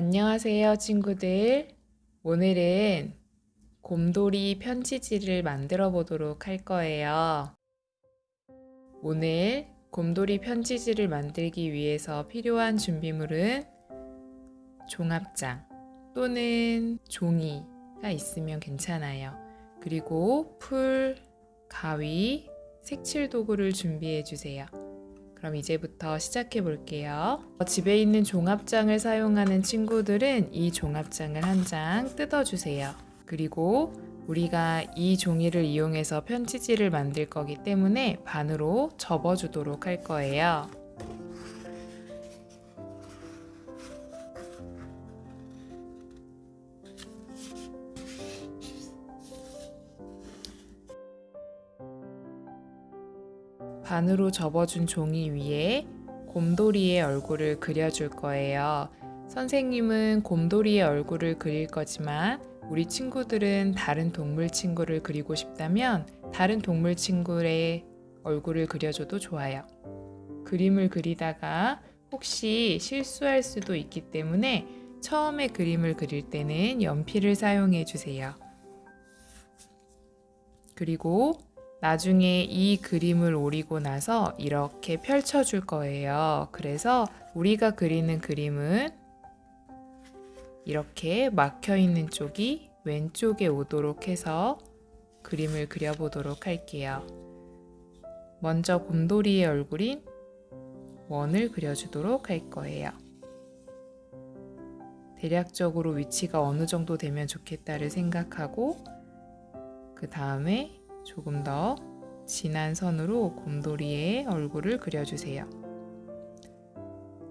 안녕하세요, 친구들. 오늘은 곰돌이 편지지를 만들어 보도록 할 거예요. 오늘 곰돌이 편지지를 만들기 위해서 필요한 준비물은 종합장 또는 종이가 있으면 괜찮아요. 그리고 풀, 가위, 색칠 도구를 준비해 주세요. 그럼 이제부터 시작해 볼게요. 집에 있는 종합장을 사용하는 친구들은 이 종합장을 한 장 뜯어 주세요. 그리고 우리가 이 종이를 이용해서 편지지를 만들 거기 때문에 반으로 접어 주도록 할 거예요. 반으로 접어준 종이 위에 곰돌이의 얼굴을 그려줄 거예요. 선생님은 곰돌이의 얼굴을 그릴 거지만 우리 친구들은 다른 동물 친구를 그리고 싶다면 다른 동물 친구의 얼굴을 그려줘도 좋아요. 그림을 그리다가 혹시 실수할 수도 있기 때문에 처음에 그림을 그릴 때는 연필을 사용해 주세요. 그리고 나중에 이 그림을 오리고 나서 이렇게 펼쳐줄 거예요. 그래서 우리가 그리는 그림은 이렇게 막혀 있는 쪽이 왼쪽에 오도록 해서 그림을 그려보도록 할게요. 먼저 곰돌이의 얼굴인 원을 그려주도록 할 거예요. 대략적으로 위치가 어느 정도 되면 좋겠다를 생각하고 그 다음에 조금 더 진한 선으로 곰돌이의 얼굴을 그려주세요.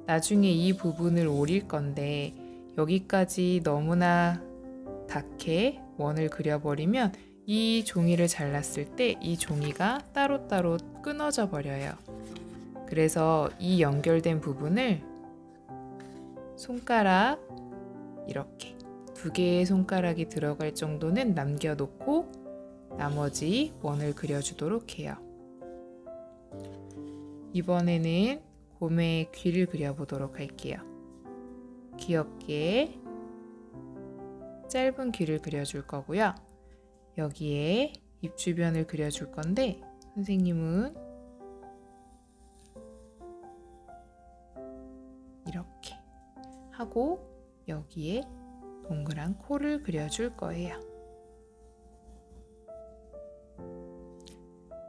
나중에 이 부분을 오릴 건데 여기까지 너무나 닿게 원을 그려버리면 이 종이를 잘랐을 때 이 종이가 따로따로 끊어져 버려요. 그래서 이 연결된 부분을 손가락 이렇게 두 개의 손가락이 들어갈 정도는 남겨놓고 나머지 원을 그려주도록 해요. 이번에는 곰의 귀를 그려보도록 할게요. 귀엽게 짧은 귀를 그려줄 거고요. 여기에 입 주변을 그려줄 건데 선생님은 이렇게 하고 여기에 동그란 코를 그려줄 거예요.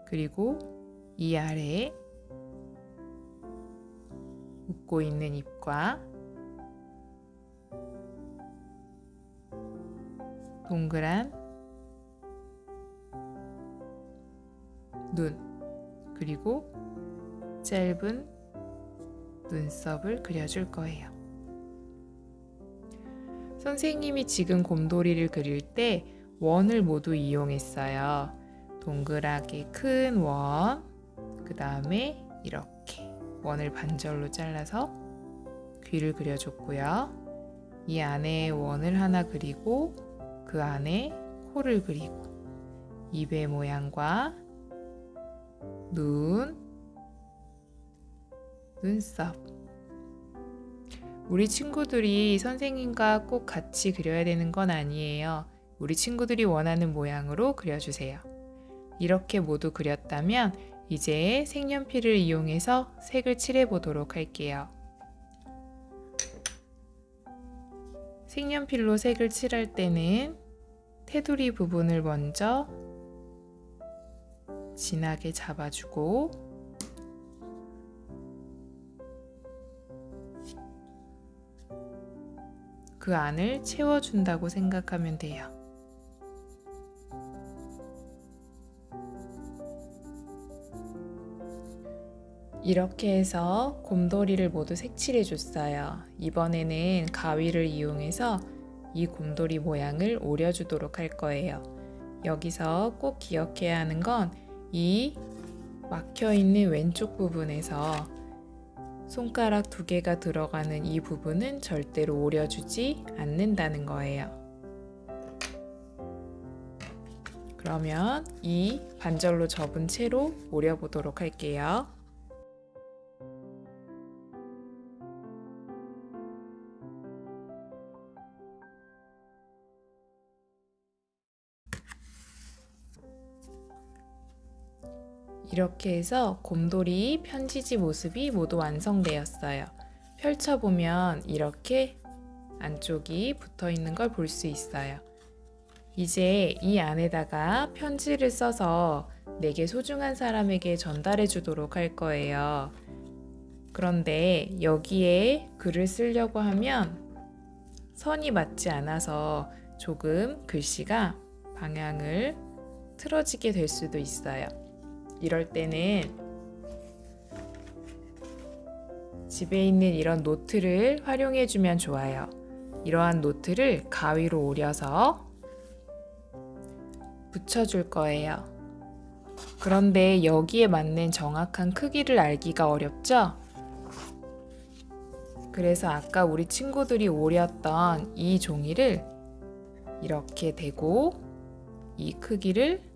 그리고 이 아래에 웃고 있는 입과 동그란 눈 그리고 짧은 눈썹을 그려줄 거예요. 선생님이 지금 곰돌이를 그릴 때 원을 모두 이용했어요. 동그랗게 큰 원, 그 다음에 이렇게 원을 반절로 잘라서 귀를 그려줬고요. 이 안에 원을 하나 그리고 그 안에 코를 그리고 입의 모양과 눈, 눈썹. 우리 친구들이 선생님과 꼭 같이 그려야 되는 건 아니에요. 우리 친구들이 원하는 모양으로 그려주세요. 이렇게 모두 그렸다면 이제 색연필을 이용해서 색을 칠해 보도록 할게요. 색연필로 색을 칠할 때는 테두리 부분을 먼저 진하게 잡아주고 그 안을 채워준다고 생각하면 돼요. 이렇게 해서 곰돌이를 모두 색칠해 줬어요. 이번에는 가위를 이용해서 이 곰돌이 모양을 오려주도록 할 거예요. 여기서 꼭 기억해야 하는 건 이 막혀 있는 왼쪽 부분에서 손가락 두 개가 들어가는 이 부분은 절대로 오려주지 않는다는 거예요. 그러면 이 반절로 접은 채로 오려보도록 할게요. 이렇게 해서 곰돌이 편지지 모습이 모두 완성되었어요. 펼쳐보면 이렇게 안쪽이 붙어 있는 걸 볼 수 있어요. 이제 이 안에다가 편지를 써서 내게 소중한 사람에게 전달해 주도록 할 거예요. 그런데 여기에 글을 쓰려고 하면 선이 맞지 않아서 조금 글씨가 방향을 틀어지게 될 수도 있어요. 이럴 때는 집에 있는 이런 노트를 활용해 주면 좋아요. 이러한 노트를 가위로 오려서 붙여줄 거예요. 그런데 여기에 맞는 정확한 크기를 알기가 어렵죠? 그래서 아까 우리 친구들이 오렸던 이 종이를 이렇게 대고 이 크기를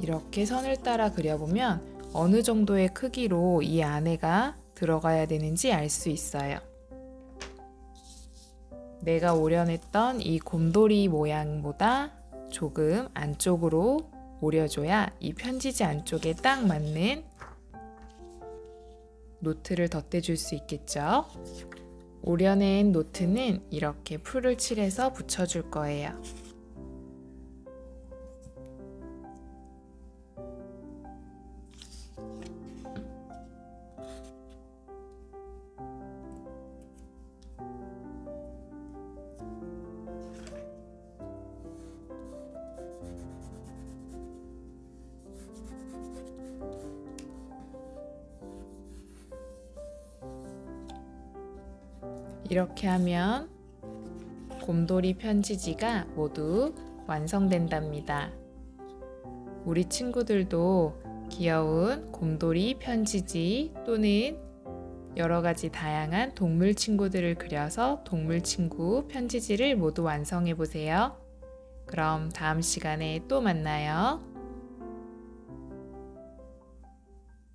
이렇게 선을 따라 그려보면 어느 정도의 크기로 이 안에가 들어가야 되는지 알 수 있어요. 내가 오려냈던 이 곰돌이 모양보다 조금 안쪽으로 오려줘야 이 편지지 안쪽에 딱 맞는 노트를 덧대줄 수 있겠죠. 오려낸 노트는 이렇게 풀을 칠해서 붙여줄 거예요. 이렇게 하면 곰돌이 편지지가 모두 완성된답니다. 우리 친구들도 귀여운 곰돌이 편지지 또는 여러 가지 다양한 동물 친구들을 그려서 동물 친구 편지지를 모두 완성해 보세요. 그럼 다음 시간에 또 만나요.